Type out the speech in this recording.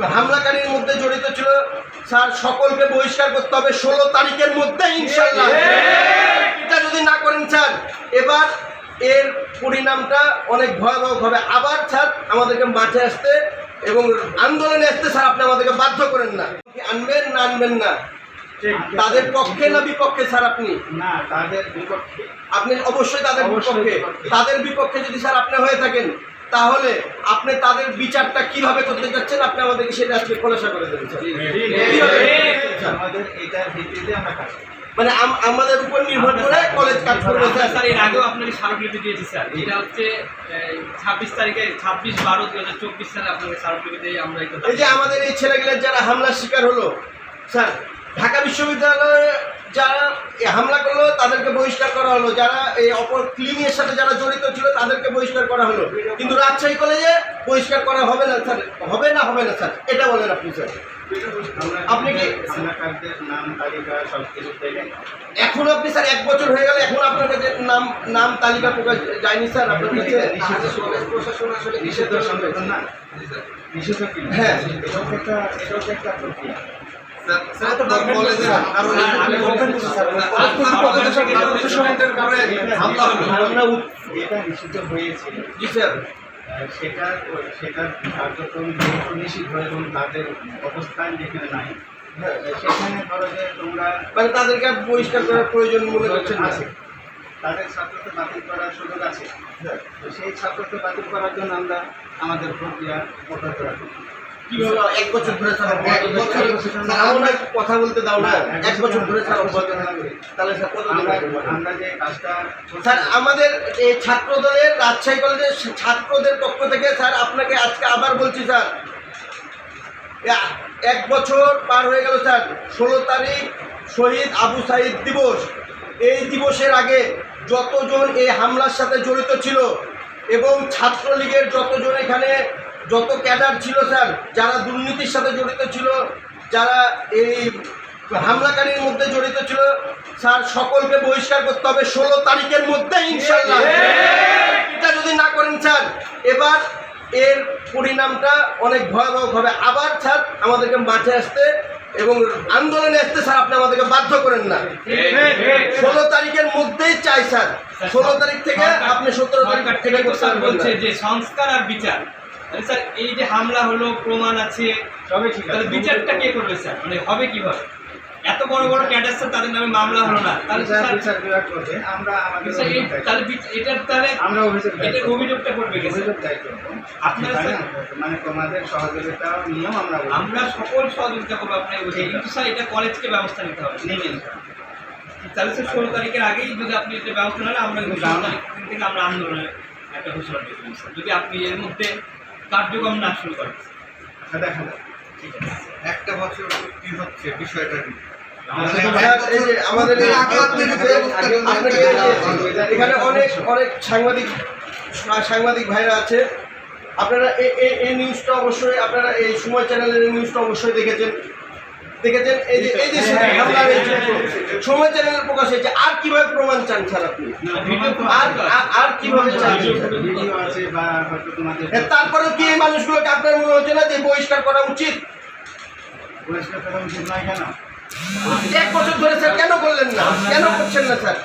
হামলাকারীর মধ্যে জড়িত ছিল স্যার সকলকে বহিষ্কার করতে হবে ষোলো তারিখের মধ্যে ইনশাল্লাহ এটা যদি না করেন স্যার এবার এর পরিণামটা অনেক ভয়াবহ হবে আবার স্যার আমাদেরকে মাঠে আসতে এবং আন্দোলনে আসতে স্যার আপনি আমাদেরকে বাধ্য করেন না। আনবেন না আনবেন না? তাদের পক্ষে না বিপক্ষে স্যার আপনি? না তাদের বিপক্ষে। আপনি অবশ্যই তাদের বিপক্ষে। তাদের বিপক্ষে যদি স্যার আপনি হয়ে থাকেন তাহলে আপনি তাদের বিচারটা কীভাবে করতে যাচ্ছেন আপনি আমাদেরকে সেটা আজকে খোলাসা করে দেবেন স্যার। কীভাবে করতে যাচ্ছেন? আমাদের এটার ভিত্তিতে আমরা কাজ মানে আমাদের উপর নির্ভর করে কলেজ কাজ করবে স্যার। স্যার এর আগেও আপনাকে স্মারকলিপি দিয়েছি স্যার। এটা হচ্ছে ছাব্বিশ তারিখে ছাব্বিশ বারো দু হাজার চব্বিশ সালে আপনাকে স্মারকলিপি দিয়ে আমরা এই যে আমাদের এই ছেলেগুলোর যারা হামলার শিকার হলো স্যার ঢাকা বিশ্ববিদ্যালয়ে যারা এই হামলা করল তাদেরকে বহিষ্কার করা হলো। যারা এই অপর ক্লিনিংয়ের সাথে যারা জড়িত ছিল তাদেরকে বহিষ্কার করা হলো। কিন্তু রাজশাহী কলেজে বহিষ্কার করা হবে না স্যার। হবে না হবে না স্যার। এটা বলেন আপনি স্যার। আপনি কি- হামলাকারীদের নাম তালিকা সব কিছু এখন আপনি স্যার এক বছর হয়ে গেল এখন আপনার কাছে নাম নাম তালিকা প্রকাশ যায়নি স্যার আপনার কাছে? প্রশাসন আসলে সংগঠন না? হ্যাঁ। এটাও একটা এটাও একটা প্রক্রিয়া। সেটা সেটার কার্যক্রম যেহেতু নিষিদ্ধ এবং তাদের অবস্থান যেখানে নাই সেখানে ধরো যে তোমরা মানে তাদেরকে পরিষ্কার করার প্রয়োজন মনে করছেন আছে তাদের ছাত্রত্ব বাতিল করার সুযোগ আছে। সেই ছাত্রত্ব বাতিল করার জন্য আমরা আমাদের প্রক্রিয়া অব্যাহত রাখি। এক বছর ধরে কথা বলতে দাও না এক বছর ধরে তাহলে স্যার আমরা আমরা যে কাজটা স্যার আমাদের এই ছাত্রদলের রাজশাহী কলেজের ছাত্রদের পক্ষ থেকে স্যার আপনাকে আজকে আবার বলছি স্যার। এক বছর পার হয়ে গেল স্যার। ষোলো তারিখ শহীদ আবু সাইদ দিবস। এই দিবসের আগে যতজন এই হামলার সাথে জড়িত ছিল এবং ছাত্রলীগের যতজন এখানে যত ক্যাডার ছিল স্যার যারা দুর্নীতির সাথে জড়িত ছিল যারা এই হামলাকারীর মধ্যে জড়িত ছিল স্যার সকলকে বহিষ্কার করতে হবে ষোলো তারিখের মধ্যে ইনশাল্লাহ এটা যদি না করেন স্যার এবার এর পরিণামটা অনেক ভয়াবহ হবে। আবার স্যার আমাদেরকে মাঠে আসতে এবং আন্দোলনে আসতে স্যার আপনি আমাদেরকে বাধ্য করেন না। ষোলো তারিখের মধ্যেই চাই স্যার। ষোলো তারিখ থেকে আপনি সতেরো তারিখ থেকে বলছে যে সংস্কার আর বিচার। স্যার এই যে হামলা হলো প্রমাণ আছে সবই ঠিক তাহলে আছে বিচারটা কে করবে স্যার? মানে হবে কীভাবে? এত বড় বড় ক্যাডার স্যার তাদের নামে মামলা হলো না। তাহলে স্যার বিচার বিভাগ করবে আমরা আমাদের অভিযোগ তাহলে এটার তাহলে আমরা অভিযোগ এটার অভিযোগটা করবে কে? অভিযোগ দায়ের করব। আপনারা মানে তোমাদের সহযোগিতা নিয়েও আমরা আমরা সকল সহযোগিতা করব আপনাকে বলছি কিন্তু স্যার এটা কলেজকে ব্যবস্থা নিতে হবে। নেবেন তাহলে স্যার ষোলো তারিখের আগেই যদি আপনি এটা ব্যবস্থা নেন আমরা কিন্তু আমরা আন্দোলনের একটা ঘোষণা দিয়ে দেবো স্যার। যদি আপনি এর মধ্যে কার্যক্রম না শুরু করে। আচ্ছা, দেখা যাক একটা বছর কি হচ্ছে বিষয়টা কি? আমাদের যে এখানে অনেক অনেক সাংবাদিক সাংবাদিক ভাইরা আছে। আপনারা এই নিউজটা অবশ্যই আপনারা এই সময় চ্যানেলের নিউজটা অবশ্যই দেখেছেন। দেখেছেন? এই যে এই যে হামলার এই সময় চ্যানেলের প্রকাশ হয়েছে। আর কীভাবে প্রমাণ চান স্যার আপনি? আর কীভাবে হ্যাঁ, তারপরেও কি এই মানুষগুলোকে আপনার মনে হচ্ছে না যে বহিষ্কার করা উচিত? পরিষ্কার করা উচিত নয় কেন? এক বছর ধরে স্যার কেন করলেন না? কেন করছেন না স্যার?